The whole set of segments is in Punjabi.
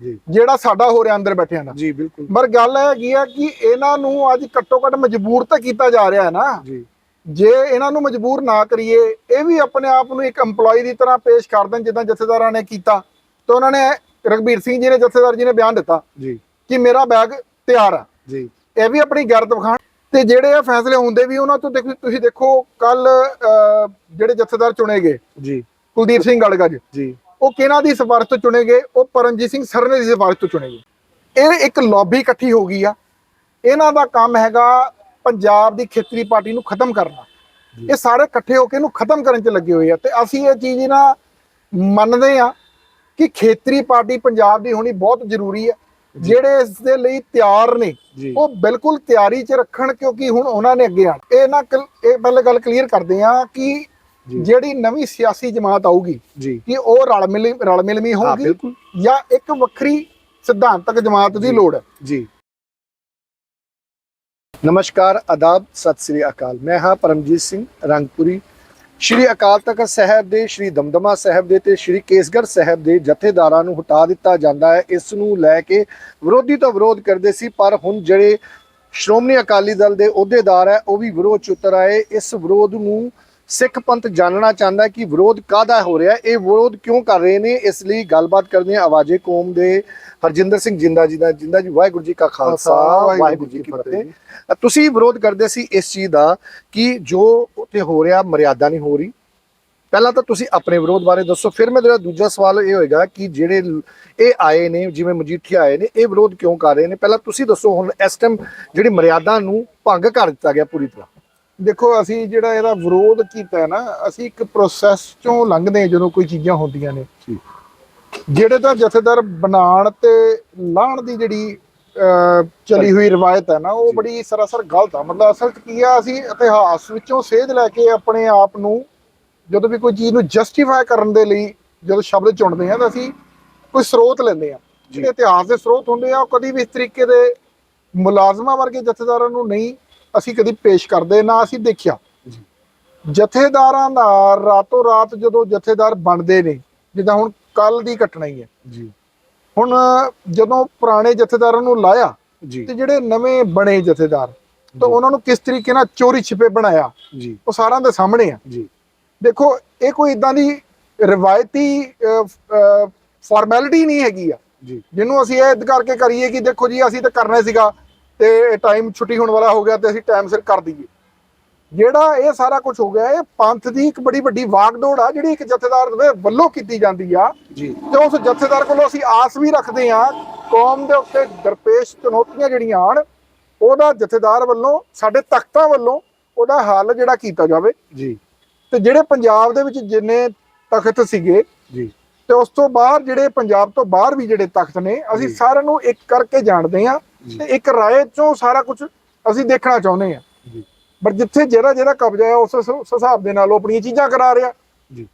ਜੀ। ਜਿਹੜਾ ਸਾਡਾ ਹੋ ਰਿਹਾ ਅੰਦਰ ਬੈਠਿਆਂ ਦਾ। ਜੀ ਬਿਲਕੁਲ। ਪਰ ਗੱਲ ਹੈਗੀ ਆ ਕਿ ਇਹਨਾਂ ਨੂੰ ਅੱਜ ਘੱਟੋ ਘੱਟ ਮਜਬੂਰ ਤਾਂ ਕੀਤਾ ਜਾ ਰਿਹਾ ਹੈ ਨਾ। ਜੀ। ਜੇ ਇਹਨਾਂ ਨੂੰ ਮਜਬੂਰ ਨਾ ਕਰੀਏ ਇਹ ਵੀ ਆਪਣੇ ਆਪ ਨੂੰ ਇੱਕ EMPLOYE ਦੀ ਤਰ੍ਹਾਂ ਪੇਸ਼ ਕਰ ਦੇਣ ਜਿੱਦਾਂ ਜਥੇਦਾਰਾਂ ਨੇ ਕੀਤਾ। ਤੇ ਉਹਨਾਂ ਨੇ ਰਗਬੀਰ ਸਿੰਘ ਜੀ ਨੇ ਜਥੇਦਾਰ ਜੀ ਨੇ ਬਿਆਨ ਦਿੱਤਾ ਜੀ। ਕਿ ਮੇਰਾ ਬੈਗ ਤਿਆਰ ਆ। ਜੀ। ਇਹ ਵੀ ਆਪਣੀ ਗੈਰਤ ਵਿਖਾਣ ਤੇ ਜਿਹੜੇ ਇਹ ਫੈਸਲੇ ਹੁੰਦੇ ਵੀ ਉਹਨਾਂ ਤੋਂ ਦੇਖੋ ਤੁਸੀਂ ਦੇਖੋ ਕੱਲ ਜਿਹੜੇ ਜਥੇਦਾਰ ਚੁਣੇ ਗਏ। ਜੀ। ਕੁਲਦੀਪ ਸਿੰਘ ਗੜਗੜ ਜੀ। ਉਹ ਕਿਹਨਾਂ ਦੀ ਸਿਫਾਰਿਸ਼ ਤੋਂ ਚੁਣੇ ਗਏ ਉਹ ਪਰਮਜੀਤ ਸਿੰਘ ਸਰਨੇ ਦੀ ਸਿਫਾਰਿਸ਼ ਤੋਂ ਚੁਣੇ ਗਏ ਇਹ ਇੱਕ ਲੌਬੀ ਇਕੱਠੀ ਹੋ ਗਈ ਆ। ਇਹਨਾਂ ਦਾ ਕੰਮ ਹੈਗਾ ਪੰਜਾਬ ਦੀ ਖੇਤਰੀ ਪਾਰਟੀ ਨੂੰ ਖਤਮ ਕਰਨਾ। ਇਹ ਸਾਰੇ ਇਕੱਠੇ ਹੋ ਕੇ ਇਹਨੂੰ ਖਤਮ ਕਰਨ 'ਚ ਲੱਗੇ ਹੋਏ ਆ ਤੇ ਅਸੀਂ ਇਹ ਚੀਜ਼ ਨਾ ਮੰਨਦੇ ਆ ਕਿ ਖੇਤਰੀ ਪਾਰਟੀ ਪੰਜਾਬ ਦੀ ਹੋਣੀ ਬਹੁਤ ਜ਼ਰੂਰੀ ਹੈ ਜਿਹੜੇ ਇਸ ਦੇ ਲਈ ਤਿਆਰ ਨੇ ਉਹ ਬਿਲਕੁਲ ਤਿਆਰੀ 'ਚ ਰੱਖਣ ਕਿਉਂਕਿ ਹੁਣ ਉਹਨਾਂ ਨੇ ਅੱਗੇ ਆਣਾ ਇਹ ਨਾ ਇਹ ਪਹਿਲੇ ਗੱਲ ਕਲੀਅਰ ਕਰਦੇ ਆ ਕਿ। ਜਿਹੜੀ ਨਵੀਂ ਸਿਆਸੀ ਜਮਾਤ ਆਊਗੀ ਜੀ। ਕਿ ਉਹ ਰਲ ਮਿਲ ਰਲ ਮਿਲਵੀਂ ਹਾਂ ਹੋਊਗੀ? ਜਾਂ ਇੱਕ ਵੱਖਰੀ ਸਿਧਾਂਤਕ ਜਮਾਤ ਦੀ। ਲੋੜ ਹੈ? ਜੀ। ਨਮਸਕਾਰ ਆਦਾਬ ਸਤਿ ਸ੍ਰੀ ਅਕਾਲ। ਮੈਂ ਹਾਂ ਪਰਮਜੀਤ ਸਿੰਘ ਰੰਗਪੁਰੀ। ਸ਼੍ਰੀ ਅਕਾਲ ਤਖਤ ਸਾਹਿਬ ਦੇ ਸ਼੍ਰੀ ਦਮਦਮਾ ਸਾਹਿਬ ਦੇ ਤੇ ਸ਼੍ਰੀ ਕੇਸਗੜ੍ਹ ਸਾਹਿਬ ਦੇ ਜਥੇਦਾਰਾਂ ਨੂੰ ਹਟਾ ਦਿੱਤਾ ਜਾਂਦਾ ਹੈ। ਇਸ ਨੂੰ ਲੈ ਕੇ ਵਿਰੋਧੀ ਤਾਂ ਵਿਰੋਧ ਕਰਦੇ ਸੀ ਪਰ ਹੁਣ ਜਿਹੜੇ ਸ਼੍ਰੋਮਣੀ ਅਕਾਲੀ ਦਲ ਦੇ ਅਹੁਦੇਦਾਰ ਹੈ ਉਹ ਵੀ ਵਿਰੋਧ ਚ ਉਤਰ ਆਏ। ਇਸ ਵਿਰੋਧ ਨੂੰ ਸਿੱਖ ਪੰਥ ਜਾਣਨਾ ਚਾਹੁੰਦਾ ਕਿ ਵਿਰੋਧ ਕਾਹਦਾ ਹੋ ਰਿਹਾ ਇਹ ਵਿਰੋਧ ਕਿਉਂ ਕਰ ਰਹੇ ਨੇ? ਇਸ ਲਈ ਗੱਲਬਾਤ ਕਰਦੇ ਹਾਂ ਆਵਾਜ਼ੇ ਕੌਮ ਦੇ ਹਰਜਿੰਦਰ ਸਿੰਘ ਜਿੰਦਾ ਜੀ ਦਾ ਜਿੰਦਾ ਜੀ ਵਾਹਿਗੁਰੂ ਜੀ ਕਾ ਖਾਲਸਾ ਵਾਹਿਗੁਰੂ ਜੀ ਕੀ ਫਤਿਹ। ਤੁਸੀਂ ਵਿਰੋਧ ਕਰਦੇ ਸੀ ਇਸ ਚੀਜ਼ ਦਾ ਕਿ ਜੋ ਉੱਥੇ ਹੋ ਰਿਹਾ ਮਰਿਆਦਾ ਨਹੀਂ ਹੋ ਰਹੀ। ਪਹਿਲਾਂ ਤਾਂ ਤੁਸੀਂ ਆਪਣੇ ਵਿਰੋਧ ਬਾਰੇ ਦੱਸੋ ਫਿਰ ਮੇਰਾ ਦੂਜਾ ਸਵਾਲ ਇਹ ਹੋਏਗਾ ਕਿ ਜਿਹੜੇ ਇਹ ਆਏ ਨੇ ਜਿਵੇਂ ਮਜੀਠੀਆ ਆਏ ਨੇ ਇਹ ਵਿਰੋਧ ਕਿਉਂ ਕਰ ਰਹੇ ਨੇ? ਪਹਿਲਾਂ ਤੁਸੀਂ ਦੱਸੋ ਹੁਣ ਇਸ ਟਾਈਮ ਜਿਹੜੀ ਮਰਿਆਦਾ ਨੂੰ ਭੰਗ ਕਰ ਦਿੱਤਾ ਗਿਆ ਪੂਰੀ ਤਰ੍ਹਾਂ। ਦੇਖੋ ਅਸੀਂ ਜਿਹੜਾ ਇਹਦਾ ਵਿਰੋਧ ਕੀਤਾ ਨਾ ਅਸੀਂ ਇੱਕ ਪ੍ਰੋਸੈਸ ਚੋਂ ਲੰਘਦੇ ਹਾਂ ਜਦੋਂ ਕੋਈ ਚੀਜ਼ਾਂ ਹੁੰਦੀਆਂ ਨੇ। ਜਿਹੜੇ ਤਾਂ ਜਥੇਦਾਰ ਬਣਾਉਣ ਤੇ ਲਾਹਣ ਦੀ ਜਿਹੜੀ ਚਲੀ ਹੋਈ ਰਵਾਇਤ ਹੈ ਨਾ ਉਹ। ਬੜੀ ਸਰਾਸਰ ਗਲਤ ਆ ਮਤਲਬ ਅਸਲ 'ਚ ਕੀ ਆ ਅਸੀਂ ਇਤਿਹਾਸ ਵਿੱਚੋਂ ਸੇਧ ਲੈ ਕੇ ਆਪਣੇ ਆਪ ਨੂੰ ਜਦੋਂ ਵੀ ਕੋਈ ਚੀਜ਼ ਨੂੰ ਜਸਟੀਫਾਈ ਕਰਨ ਦੇ ਲਈ ਜਦੋਂ ਸ਼ਬਦ ਚੁਣਦੇ ਆ ਤਾਂ ਅਸੀਂ ਕੋਈ ਸਰੋਤ ਲੈਂਦੇ ਆ। ਜਿਹੜੇ ਇਤਿਹਾਸ ਦੇ ਸਰੋਤ ਹੁੰਦੇ ਆ ਉਹ ਕਦੀ ਵੀ ਇਸ ਤਰੀਕੇ ਦੇ ਮੁਲਾਜ਼ਮਾਂ ਵਰਗੇ ਜਥੇਦਾਰਾਂ ਨੂੰ ਨਹੀਂ ਅਸੀਂ ਕਦੀ ਪੇਸ਼ ਕਰਦੇ ਨਾ ਅਸੀਂ ਦੇਖਿਆ। ਜਥੇਦਾਰਾਂ ਦਾ ਰਾਤੋਂ ਰਾਤ ਜਦੋਂ ਜਥੇਦਾਰ ਬਣਦੇ ਨੇ ਜਿੱਦਾਂ ਹੁਣ ਕੱਲ ਦੀ ਘਟਨਾ ਹੀ ਹੈ। ਜੀ। ਹੁਣ ਜਦੋਂ ਪੁਰਾਣੇ ਜਥੇਦਾਰਾਂ ਨੂੰ ਲਾਇਆ ਤੇ ਜਿਹੜੇ ਨਵੇਂ ਬਣੇ ਜਥੇਦਾਰ ਤਾਂ। ਉਹਨਾਂ ਨੂੰ ਕਿਸ ਤਰੀਕੇ ਨਾਲ ਚੋਰੀ ਛਿਪੇ ਬਣਾਇਆ ਜੀ। ਉਹ ਸਾਰਿਆਂ ਦੇ ਸਾਹਮਣੇ ਆ। ਜੀ। ਦੇਖੋ ਇਹ ਕੋਈ ਇਦਾਂ ਦੀ ਰਿਵਾਇਤੀ ਫਾਰਮੈਲਿਟੀ ਨਹੀਂ ਹੈਗੀ ਆ। ਜੀ। ਜਿਹਨੂੰ ਅਸੀਂ ਇਹ ਕਰਕੇ ਕਰੀਏ ਕਿ ਦੇਖੋ ਜੀ ਅਸੀਂ ਤਾਂ ਕਰਨਾ ਸੀਗਾ। ਤੇ ਟਾਈਮ ਛੁੱਟੀ ਹੋਣ ਵਾਲਾ ਹੋ ਗਿਆ ਤੇ ਅਸੀਂ ਟਾਈਮ ਸਿਰ ਕਰ ਦਈਏ। ਜਿਹੜਾ ਇਹ ਸਾਰਾ ਕੁਝ ਹੋ ਗਿਆ ਇਹ ਪੰਥ ਦੀ ਇੱਕ ਬੜੀ ਵੱਡੀ ਵਾਗਡੋੜ ਆ ਜਿਹੜੀ ਇੱਕ ਜਥੇਦਾਰ ਦੇ ਵੱਲੋਂ ਕੀਤੀ ਜਾਂਦੀ ਆ। ਜੀ। ਤੇ ਉਸ ਜਥੇਦਾਰ ਕੋਲੋਂ ਅਸੀਂ ਆਸ ਵੀ ਰੱਖਦੇ ਆ ਕੌਮ ਦੇ ਉੱਤੇ ਦਰਪੇਸ਼ ਚੁਣੌਤੀਆਂ ਜਿਹੜੀਆਂ ਆਣ ਉਹਦਾ ਜਥੇਦਾਰ ਵੱਲੋਂ ਸਾਡੇ ਤਖਤਾਂ ਵੱਲੋਂ ਉਹਦਾ ਹੱਲ ਜਿਹੜਾ ਕੀਤਾ ਜਾਵੇ। ਜੀ। ਤੇ ਜਿਹੜੇ ਪੰਜਾਬ ਦੇ ਵਿੱਚ ਜਿੰਨੇ ਤਖਤ ਸੀਗੇ ਜੀ। ਤੇ ਉਸ ਤੋਂ ਬਾਹਰ ਜਿਹੜੇ ਪੰਜਾਬ ਤੋਂ ਬਾਹਰ ਵੀ ਜਿਹੜੇ ਤਖਤ ਨੇ ਅਸੀਂ। ਸਾਰਿਆਂ ਨੂੰ ਇੱਕ ਕਰਕੇ ਜਾਣਦੇ ਆ ਇੱਕ ਰਾਏ ਚੋਂ ਸਾਰਾ ਕੁਝ ਅਸੀਂ ਦੇਖਣਾ ਚਾਹੁੰਦੇ ਆ ਜੀ। ਪਰ ਜਿੱਥੇ ਜਿਹੜਾ ਜਿਹੜਾ ਕਬਜ਼ਾ ਹੈ ਉਸ ਹਿਸਾਬ ਦੇ ਨਾਲ ਉਹ ਆਪਣੀਆਂ ਚੀਜ਼ਾਂ ਕਰਾ ਰਿਹਾ। ਜੀ।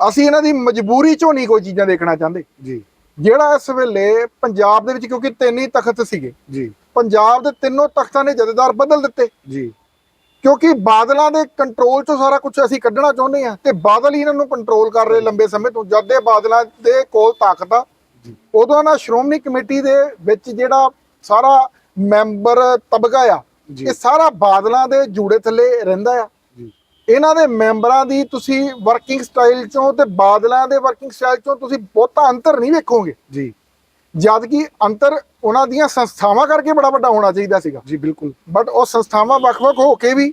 ਅਸੀਂ ਇਹਨਾਂ ਦੀ ਮਜਬੂਰੀ ਚੋਂ ਨਹੀਂ ਕੋਈ ਚੀਜ਼ਾਂ ਦੇਖਣਾ ਚਾਹੁੰਦੇ। ਜੀ। ਜਿਹੜਾ ਇਸ ਵੇਲੇ ਪੰਜਾਬ ਦੇ ਵਿੱਚ ਕਿਉਂਕਿ ਤਿੰਨ ਹੀ ਤਖਤ ਸੀਗੇ। ਜੀ। ਪੰਜਾਬ ਦੇ ਤਿੰਨੋਂ ਤਖਤਾਂ ਨੇ ਜਥੇਦਾਰ ਬਦਲ ਦਿੱਤੇ। ਜੀ। ਕਿਉਂਕਿ ਬਾਦਲਾਂ ਦੇ ਕੰਟਰੋਲ ਚੋਂ ਸਾਰਾ ਕੁਝ ਅਸੀਂ ਕੱਢਣਾ ਚਾਹੁੰਦੇ ਆ ਤੇ ਬਾਦਲ ਹੀ ਇਹਨਾਂ ਨੂੰ ਕੰਟਰੋਲ ਕਰ ਰਹੇ ਲੰਬੇ ਸਮੇਂ ਤੋਂ। ਜਦ ਦੇ ਬਾਦਲਾਂ ਦੇ ਕੋਲ ਤਾਕਤ ਆ। ਉਦੋਂ ਨਾ ਸ਼੍ਰੋਮਣੀ ਕਮੇਟੀ ਦੇ ਵਿੱਚ ਜਿਹੜਾ ਸਾਰਾ ਮੈਂਬਰ ਤਬਕਾ ਆ। ਇਹ ਸਾਰਾ ਬਾਦਲਾਂ ਦੇ ਜੂੜੇ ਥੱਲੇ ਰਹਿੰਦਾ ਆ। ਇਹਨਾਂ ਦੇ ਮੈਂਬਰਾਂ ਦੀ ਤੁਸੀਂ ਵਰਕਿੰਗ ਸਟਾਈਲ ਚੋਂ ਤੇ ਬਾਦਲਾਂ ਦੇ ਵਰਕਿੰਗ ਸਟਾਈਲ ਚੋਂ ਤੁਸੀਂ ਬਹੁਤਾ ਅੰਤਰ ਨਹੀਂ ਵੇਖੋਗੇ। ਜੀ। ਜਦ ਕਿ ਅੰਤਰ ਉਹਨਾਂ ਦੀਆਂ ਸੰਸਥਾਵਾਂ ਕਰਕੇ ਬੜਾ ਵੱਡਾ ਹੋਣਾ ਚਾਹੀਦਾ ਸੀਗਾ। ਜੀ ਬਿਲਕੁਲ। ਬਟ ਉਹ ਸੰਸਥਾਵਾਂ ਵੱਖ-ਵੱਖ ਹੋ ਕੇ ਵੀ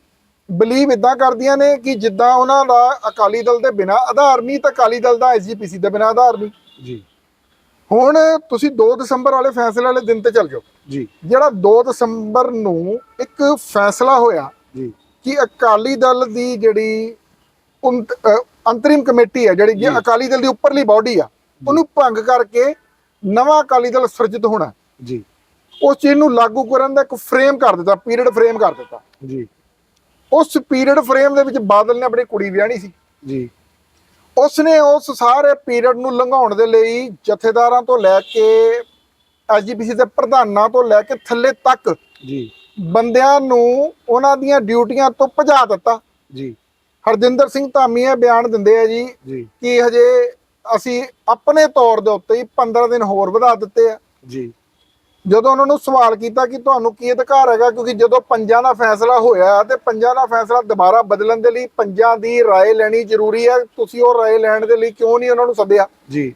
ਬਲੀਵ ਇਦਾਂ ਕਰਦੀਆਂ ਨੇ ਕਿ ਜਿੱਦਾਂ ਉਹਨਾਂ ਦਾ ਅਕਾਲੀ ਦਲ ਦੇ ਬਿਨਾ ਆਧਾਰ ਨਹੀਂ ਤਾਂ ਅਕਾਲੀ ਦਲ ਦਾ ਐਸਜੀਪੀਸੀ ਦੇ ਬਿਨਾ ਆਧਾਰ ਨਹੀਂ ਜੀ। ਹੁਣ ਤੁਸੀਂ 2 ਦਸੰਬਰ ਵਾਲੇ ਫੈਸਲੇ ਵਾਲੇ ਦਿਨ ਤੇ ਚੱਲ ਜਾਓ। ਜੀ। ਜਿਹੜਾ 2 ਦਸੰਬਰ ਨੂੰ ਇੱਕ ਫੈਸਲਾ ਹੋਇਆ ਜੀ। ਕਿ ਅਕਾਲੀ ਦਲ ਦੀ ਜਿਹੜੀ ਅੰਤਰਿਮ ਕਮੇਟੀ ਹੈ ਜਿਹੜੀ। ਅਕਾਲੀ ਦਲ ਦੀ ਉੱਪਰਲੀ ਬਾਡੀ ਆ ਉਹਨੂੰ ਭੰਗ ਕਰਕੇ ਨਵਾਂ ਅਕਾਲੀ ਦਲ ਸਿਰਜਿਤ ਹੋਣਾ। ਜੀ। ਉਸ ਚੀਜ਼ ਨੂੰ ਲਾਗੂ ਕਰਨ ਦਾ ਇੱਕ ਫਰੇਮ ਕਰ ਦਿੱਤਾ ਪੀਰੀਅਡ ਫਰੇਮ ਕਰ ਦਿੱਤਾ। ਜੀ। ਉਸ ਪੀਰੀਅਡ ਫਰੇਮ ਦੇ ਵਿੱਚ ਬਾਦਲ ਨੇ ਆਪਣੀ ਕੁੜੀ ਵਿਆਹਣੀ ਸੀ। ਜੀ। ਉਸਨੇ ਉਸ ਸਾਰੇ ਪੀਰੀਅਡ ਨੂੰ ਲੰਘਾਉਣ ਦੇ ਲਈ ਜਥੇਦਾਰਾਂ ਤੋਂ ਲੈ ਕੇ ਐਸਜੀਪੀਸੀ ਦੇ ਪ੍ਰਧਾਨਾਂ ਤੋਂ ਲੈ ਕੇ ਥੱਲੇ ਤੱਕ ਜੀ ਬੰਦਿਆਂ ਨੂੰ ਉਹਨਾਂ ਦੀਆਂ ਡਿਊਟੀਆਂ ਤੋਂ ਭਜਾ ਦਿੱਤਾ ਜੀ ਹਰਜਿੰਦਰ ਸਿੰਘ ਧਾਮੀ ਇਹ ਬਿਆਨ ਦਿੰਦੇ ਆ ਜੀ ਜੀ ਕਿ ਹਜੇ ਅਸੀਂ ਆਪਣੇ ਤੌਰ ਦੇ ਉੱਤੇ ਹੀ 15 ਦਿਨ ਹੋਰ ਵਧਾ ਦਿੱਤੇ ਆ ਜੀ ਜਦੋਂ ਉਹਨਾਂ ਨੂੰ ਸਵਾਲ ਕੀਤਾ ਕਿ ਤੁਹਾਨੂੰ ਕੀ ਅਧਿਕਾਰ ਹੈਗਾ ਕਿਉਂਕਿ ਜਦੋਂ ਪੰਜਾਂ ਦਾ ਫੈਸਲਾ ਹੋਇਆ ਤੇ ਪੰਜਾਂ ਦਾ ਫੈਸਲਾ ਦੁਬਾਰਾ ਬਦਲਣ ਦੇ ਲਈ ਪੰਜਾਂ ਦੀ رائے ਲੈਣੀ ਜ਼ਰੂਰੀ ਹੈ ਤੁਸੀਂ ਉਹ رائے ਲੈਣ ਦੇ ਲਈ ਕਿਉਂ ਨਹੀਂ ਉਹਨਾਂ ਨੂੰ ਸੱਦਿਆ ਜੀ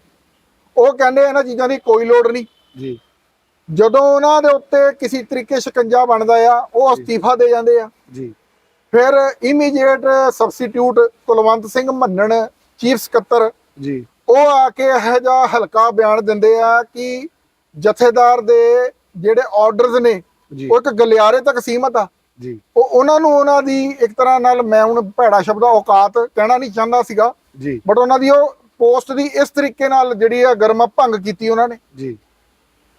ਉਹ ਕਹਿੰਦੇ ਇਹਨਾਂ ਚੀਜ਼ਾਂ ਦੀ ਕੋਈ ਲੋੜ ਨਹੀਂ ਜੀ। ਜਦੋਂ ਉਹਨਾਂ ਦੇ ਉੱਤੇ ਕਿਸੇ ਤਰੀਕੇ ਸ਼ਿਕੰਜਾ ਬਣਦਾ ਆ ਉਹ ਅਸਤੀਫਾ ਦੇ ਜਾਂਦੇ ਆ। ਜੀ। ਫਿਰ ਇਮੀਡੀਏਟ ਸਬਸਟੀਟਿਊਟ ਕੁਲਵੰਤ ਸਿੰਘ ਮੰਨਣ ਚੀਫ ਸਕੱਤਰ ਜੀ। ਉਹ ਆ ਕੇ ਇਹੋ ਜਿਹਾ ਹਲਕਾ ਬਿਆਨ ਦਿੰਦੇ ਆ ਕਿ ਜਥੇਦਾਰ ਦੇ ਜਿਹੜੇ ਆਰਡਰਸ ਨੇ ਜੀ। ਉਹ ਇੱਕ ਗਲਿਆਰੇ ਤੱਕ ਸੀਮਤ ਆ। ਜੀ। ਉਹ ਉਹਨਾਂ ਨੂੰ ਉਹਨਾਂ ਦੀ ਇੱਕ ਤਰ੍ਹਾਂ ਨਾਲ ਮੈਂ ਹੁਣ ਭੈੜਾ ਸ਼ਬਦ ਔਕਾਤ ਕਹਿਣਾ ਨਹੀਂ ਚਾਹੁੰਦਾ ਸੀਗਾ। ਜੀ। ਬਟ ਉਹਨਾਂ ਦੀ ਉਹ ਪੋਸਟ ਦੀ ਇਸ ਤਰੀਕੇ ਨਾਲ ਜਿਹੜੀ ਆ ਗਰਮਾ ਭੰਗ ਕੀਤੀ ਉਹਨਾਂ ਨੇ। ਜੀ।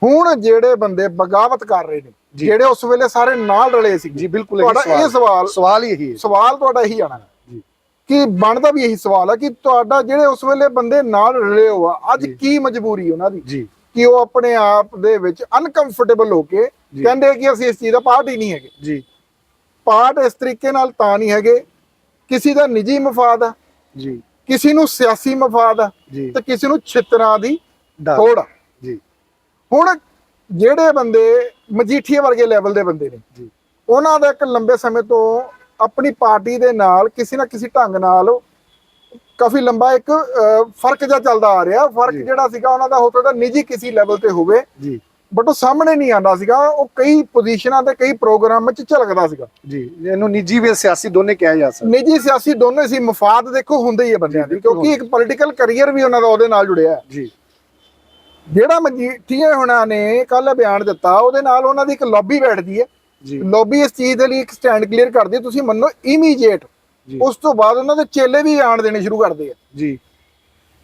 ਹੁਣ ਜਿਹੜੇ ਬੰਦੇ ਬਗਾਵਤ ਕਰ ਰਹੇ ਨੇ। ਜਿਹੜੇ ਉਸ ਵੇਲੇ ਸਾਰੇ ਨਾਲ ਰਲੇ ਸੀ। ਜੀ ਬਿਲਕੁਲ ਇਹੀ ਤੁਹਾਡਾ ਇਹ ਸਵਾਲ ਸਵਾਲ ਹੀ ਇਹੀ ਹੈ। ਸਵਾਲ ਤੁਹਾਡਾ ਇਹੀ ਆਣਾ। ਜੀ। ਕਿ ਬਣਦਾ ਵੀ ਇਹੀ ਸਵਾਲ ਆ ਕਿ ਤੁਹਾਡਾ ਜਿਹੜੇ ਉਸ ਵੇਲੇ ਬੰਦੇ ਨਾਲ ਰਲੇ ਹੋ ਆ ਅੱਜ। ਕੀ ਮਜਬੂਰੀ ਉਹਨਾਂ ਦੀ? ਜੀ। ਕਿ ਉਹ ਆਪਣੇ ਆਪ ਦੇ ਵਿੱਚ ਅਨਕੰਫਰਟੇਬਲ ਹੋ ਕੇ। ਕਹਿੰਦੇ ਕਿ ਅਸੀਂ ਇਸ ਚੀਜ਼ ਦਾ ਪਾਰਟ ਹੀ ਨਹੀਂ ਹੈਗੇ। ਜੀ। ਪਾਰਟ ਇਸ ਤਰੀਕੇ ਨਾਲ ਤਾਂ ਨਹੀਂ ਹੈਗੇ। ਕਿਸੇ ਦਾ ਨਿੱਜੀ ਮਫਾਦ ਆ। ਜੀ। ਕਿਸੇ ਨੂੰ ਸਿਆਸੀ ਮਫਾਦ ਆ। ਤੇ ਕਿਸੇ ਨੂੰ ਛਿੱਤਰਾਂ ਦੀ। ਥੋੜ ਹੁਣ ਜਿਹੜੇ ਬੰਦੇ ਮਜੀਠੀਏ ਵਰਗੇ ਲੈਵਲ ਦੇ ਬੰਦੇ ਨੇ ਜੀ। ਉਹਨਾਂ ਦਾ ਇੱਕ ਲੰਬੇ ਸਮੇਂ ਤੋਂ ਆਪਣੀ ਪਾਰਟੀ ਦੇ ਨਾਲ ਕਿਸੇ ਨਾ ਕਿਸੇ ਢੰਗ ਨਾਲ ਕਾਫੀ ਲੰਬਾ ਇੱਕ ਫ਼ਰਕ ਜਿਹਾ ਚੱਲਦਾ ਆ ਰਿਹਾ। ਫ਼ਰਕ। ਜਿਹੜਾ ਸੀਗਾ ਉਹਨਾਂ ਦਾ ਹੋ ਸਕਦਾ ਨਿੱਜੀ ਕਿਸੇ ਲੈਵਲ ਤੇ ਹੋਵੇ। ਜੀ। ਬਟ ਉਹ ਸਾਹਮਣੇ ਨਹੀਂ ਆਉਂਦਾ ਸੀਗਾ। ਉਹ ਕਈ ਪੋਜੀਸ਼ਨਾਂ ਤੇ ਕਈ ਪ੍ਰੋਗਰਾਮ ਵਿੱਚ ਝਲਕਦਾ ਸੀਗਾ। ਜੀ। ਇਹਨੂੰ ਨਿੱਜੀ ਵੀ ਸਿਆਸੀ ਦੋਨੇ ਕਿਹਾ ਜਾ ਸਕਦਾ। ਨਿੱਜੀ ਸਿਆਸੀ ਦੋਨੋਂ ਸੀ। ਮਫਾਦ ਦੇਖੋ ਹੁੰਦੇ ਹੀ ਆ ਬੰਦਿਆਂ ਦੇ ਕਿਉਂਕਿ ਇੱਕ ਪੋਲੀਟੀਕਲ ਕੈਰੀਅਰ ਵੀ ਉਹਨਾਂ ਦਾ ਉਹਦੇ ਨਾਲ ਜੁੜਿਆ। ਹੈ ਜੀ। ਜਿਹੜਾ ਮਜੀਠੀਏ ਹੁਣਾਂ ਨੇ ਕੱਲ ਬਿਆਨ ਦਿੱਤਾ ਉਹਦੇ ਨਾਲ ਉਹਨਾਂ ਦੀ ਇੱਕ ਲੌਬੀ ਬੈਠਦੀ ਹੈ। ਜੀ। ਲੌਬੀ ਇਸ ਚੀਜ਼ ਦੇ ਲਈ ਇੱਕ ਸਟੈਂਡ ਕਲੀਅਰ ਕਰਦੀ ਤੁਸੀਂ ਮੰਨੋ ਇਮੀਡੀਏਟ ਉਸ ਤੋਂ ਬਾਅਦ ਉਹਨਾਂ ਦੇ ਚੇਲੇ ਵੀ ਆਣ ਦੇਣੇ ਸ਼ੁਰੂ ਕਰਦੇ ਆ। ਜੀ।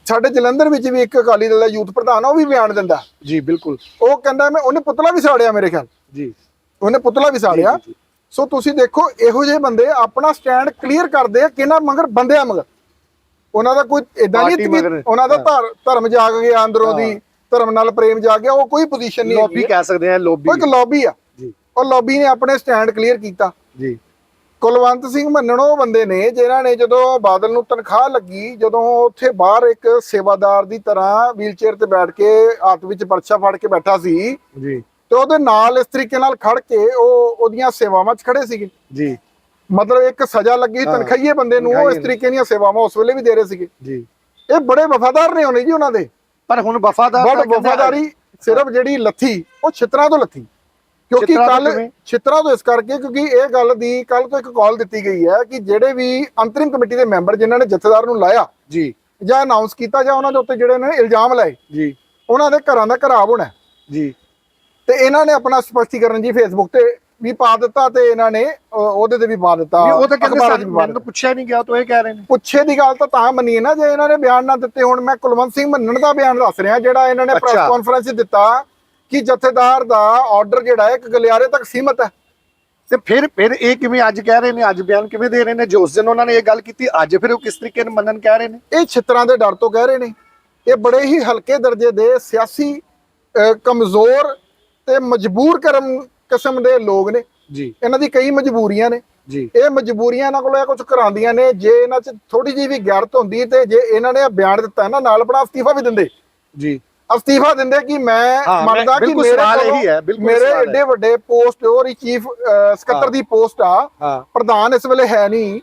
ਸਾਡੇ ਜਲੰਧਰ ਵਿੱਚ ਵੀ ਇੱਕ ਅਕਾਲੀ ਦਲ ਦਾ ਯੂਥ ਪ੍ਰਧਾਨ ਉਹ ਵੀ ਬਿਆਨ ਦਿੰਦਾ। ਜੀ ਬਿਲਕੁਲ। ਉਹ ਕਹਿੰਦਾ ਮੈਂ ਉਹਨੇ ਪੁਤਲਾ ਵੀ ਸਾੜਿਆ ਮੇਰੇ ਖਿਆਲ। ਜੀ। ਉਹਨੇ ਪੁਤਲਾ ਵੀ ਸਾੜਿਆ। ਸੋ ਤੁਸੀਂ ਦੇਖੋ ਇਹੋ ਜਿਹੇ ਬੰਦੇ ਆਪਣਾ ਸਟੈਂਡ ਕਲੀਅਰ ਕਰਦੇ ਆ ਕਿਹਨਾਂ ਮਗਰ? ਬੰਦਿਆਂ ਮਗਰ। ਉਹਨਾਂ ਦਾ ਕੋਈ ਇਦਾਂ ਨਹੀਂ। ਉਹਨਾਂ ਦਾ ਧਰ- ਧਰਮ ਜਾਗ ਗਿਆ ਅੰਦਰੋਂ ਦੀ। ਧਰਮ ਨਾਲ ਪ੍ਰੇਮ ਜਾਗ ਗਿਆ ਉਹ ਕੋਈ ਪੋਜੀਸ਼ਨ ਨਹੀਂ ਲੋਬੀ ਕਹਿ ਸਕਦੇ ਆ ਲੋਬੀ ਉਹ ਇੱਕ ਲੌਬੀ ਆ। ਜੀ। ਉਹ ਲੌਬੀ ਨੇ ਆਪਣੇ ਸਟੈਂਡ ਕਲੀਅਰ ਕੀਤਾ। ਜੀ। ਕੁਲਵੰਤ ਸਿੰਘ ਮੰਨਣ ਉਹ ਬੰਦੇ ਨੇ ਜਿਨ੍ਹਾਂ ਨੇ ਜਦੋਂ ਬਾਦਲ ਨੂੰ ਤਨਖਾਹ ਲੱਗੀ ਜਦੋਂ ਉੱਥੇ ਬਾਹਰ ਇੱਕ ਸੇਵਾਦਾਰ ਦੀ ਤਰ੍ਹਾਂ ਵੀਲਚੇਅਰ ਤੇ ਬੈਠ ਕੇ ਹੱਥ ਵਿੱਚ ਪਰਚਾ ਫੜ ਕੇ ਬੈਠਾ ਸੀ ਜੀ। ਤੇ ਉਹਦੇ ਨਾਲ ਇਸ ਤਰੀਕੇ ਨਾਲ ਖੜ ਕੇ ਉਹ ਉਹਦੀਆਂ ਸੇਵਾਵਾਂ 'ਚ ਖੜੇ ਸੀਗੇ। ਜੀ। ਮਤਲਬ ਇੱਕ ਸਜ਼ਾ ਲੱਗੀ ਤਨਖਾਹੀਏ ਬੰਦੇ ਨੂੰ ਉਹ ਇਸ ਤਰੀਕੇ ਦੀਆਂ ਸੇਵਾਵਾਂ ਉਸ ਵੇਲੇ ਵੀ ਦੇ ਰਹੇ ਸੀਗੇ। ਜੀ। ਇਹ ਬੜੇ ਵਫਾਦਾਰ ਨੇ ਉਹਨੇ ਜੀ ਉਹਨਾਂ ਦੇ। ਪਰ ਹੁਣ ਵਫਾਦਾਰ ਬਟ ਵਫਾਦਾਰੀ ਸਿਰਫ ਜਿਹੜੀ ਲੱਥੀ ਉਹ ਛਿੱਤਰਾਂ ਤੋਂ ਲੱਥੀ ਕਿਉਂਕਿ ਕੱਲ? ਛਿੱਤਰਾਂ ਤੋਂ ਇਸ ਕਰਕੇ ਕਿਉਂਕਿ ਇਹ ਗੱਲ ਦੀ ਕੱਲ ਤੋਂ ਇੱਕ ਕਾਲ ਦਿੱਤੀ ਗਈ ਹੈ ਕਿ ਜਿਹੜੇ ਵੀ ਅੰਤਰਿਮ ਕਮੇਟੀ ਦੇ ਮੈਂਬਰ ਜਿਨ੍ਹਾਂ ਨੇ ਜਥੇਦਾਰ ਨੂੰ ਲਾਇਆ ਜੀ ਜਾਂ ਅਨਾਉਂਸ ਕੀਤਾ ਜਾਂ ਉਹਨਾਂ ਦੇ ਉੱਤੇ ਜਿਹੜੇ ਨੇ ਇਲਜ਼ਾਮ ਲਾਏ ਜੀ ਉਹਨਾਂ ਦੇ ਘਰਾਂ ਦਾ ਘਰਾਬ ਹੋਣਾ। ਜੀ ਤੇ ਇਹਨਾਂ ਨੇ ਆਪਣਾ ਸਪਸ਼ਟੀਕਰਨ ਜੀ ਫੇਸਬੁੱਕ ਤੇ ਵੀ ਪਾ ਦਿੱਤਾ ਤੇ ਇਹਨਾਂ ਨੇ ਉਹਦੇ ਤੇ ਵੀ ਪਾ ਦਿੱਤਾ। ਉਹ ਤਾਂ ਕਹਿੰਦੇ ਸਾਨੂੰ ਮੈਨੂੰ ਪੁੱਛਿਆ ਨਹੀਂ ਗਿਆ ਤਾਂ ਇਹ ਕਹਿ ਰਹੇ ਨੇ। ਪੁੱਛੇ ਦੀ ਗੱਲ ਤਾਂ ਤਾਂ ਮੰਨੀਏ ਨਾ ਜੇ ਇਹਨਾਂ ਨੇ ਬਿਆਨ ਨਾ ਦਿੱਤੇ ਹੁਣ ਮੈਂ ਕੁਲਵੰਤ ਸਿੰਘ ਮੰਨਣ ਦਾ ਬਿਆਨ ਦੱਸ ਰਿਹਾ ਜਿਹੜਾ ਇਹਨਾਂ ਨੇ ਪ੍ਰੈਸ। ਕਾਨਫਰੰਸ ਦਿੱਤਾ ਕਿ ਜਥੇਦਾਰ ਦਾ ਆਰਡਰ ਜਿਹੜਾ ਹੈ ਇੱਕ ਗਲਿਆਰੇ ਤੱਕ ਸੀਮਤ ਹੈ। ਤੇ ਫਿਰ ਫਿਰ ਇਹ ਕਿਵੇਂ ਅੱਜ ਕਹਿ ਰਹੇ ਨੇ ਅੱਜ ਬਿਆਨ ਕਿਵੇਂ ਦੇ ਰਹੇ ਨੇ? ਜੋ ਉਸ ਦਿਨ ਉਹਨਾਂ ਨੇ ਇਹ ਗੱਲ ਕੀਤੀ ਅੱਜ ਫਿਰ ਉਹ ਕਿਸ ਤਰੀਕੇ ਨਾਲ ਮੰਨਣ ਕਹਿ ਰਹੇ ਨੇ? ਇਹ ਛਿੱਤਰਾਂ ਦੇ ਡਰ ਤੋਂ ਕਹਿ ਰਹੇ ਨੇ। ਇਹ ਬੜੇ ਹੀ ਹਲਕੇ ਦਰਜੇ ਦੇ ਸਿਆਸੀ ਕਮਜ਼ੋਰ ਤੇ ਮਜਬੂਰ ਕਰਮ ਕਿਸਮ ਦੇ ਲੋਕ ਨੇ। ਜੀ। ਇਹਨਾਂ ਦੀ ਕਈ ਮਜਬੂਰੀਆਂ ਨੇ। ਜੀ। ਇਹ ਮਜਬੂਰੀਆਂ ਇਹਨਾਂ ਕੋਲ ਇਹ ਕੁਝ ਕਰਾਉਂਦੀਆਂ ਨੇ। ਜੇ ਇਹਨਾਂ 'ਚ ਥੋੜੀ ਜਿਹੀ ਵੀ ਗਿਆਰਤ ਹੁੰਦੀ ਤੇ ਜੇ ਇਹਨਾਂ ਨੇ ਬਿਆਨ ਦਿੱਤਾ ਨਾ ਨਾਲ ਆਪਣਾ ਅਸਤੀਫਾ ਵੀ ਦਿੰਦੇ। ਜੀ। ਅਸਤੀਫਾ ਦਿੰਦੇ ਕਿ ਮੈਂ ਮੰਨਦਾ ਕਿ ਮੇਰੇ ਸਵਾਲ ਕੋਲੋਂ- ਇਹੀ ਹੈ, ਬਿਲਕੁਲ ਮੇਰੇ। ਏਡੇ ਵੱਡੇ ਪੋਸਟ ਔਰ ਚੀਫ ਸਕੱਤਰ। ਦੀ ਪੋਸਟ ਆ। ਪ੍ਰਧਾਨ ਇਸ ਵੇਲੇ ਹੈ ਨਹੀਂ।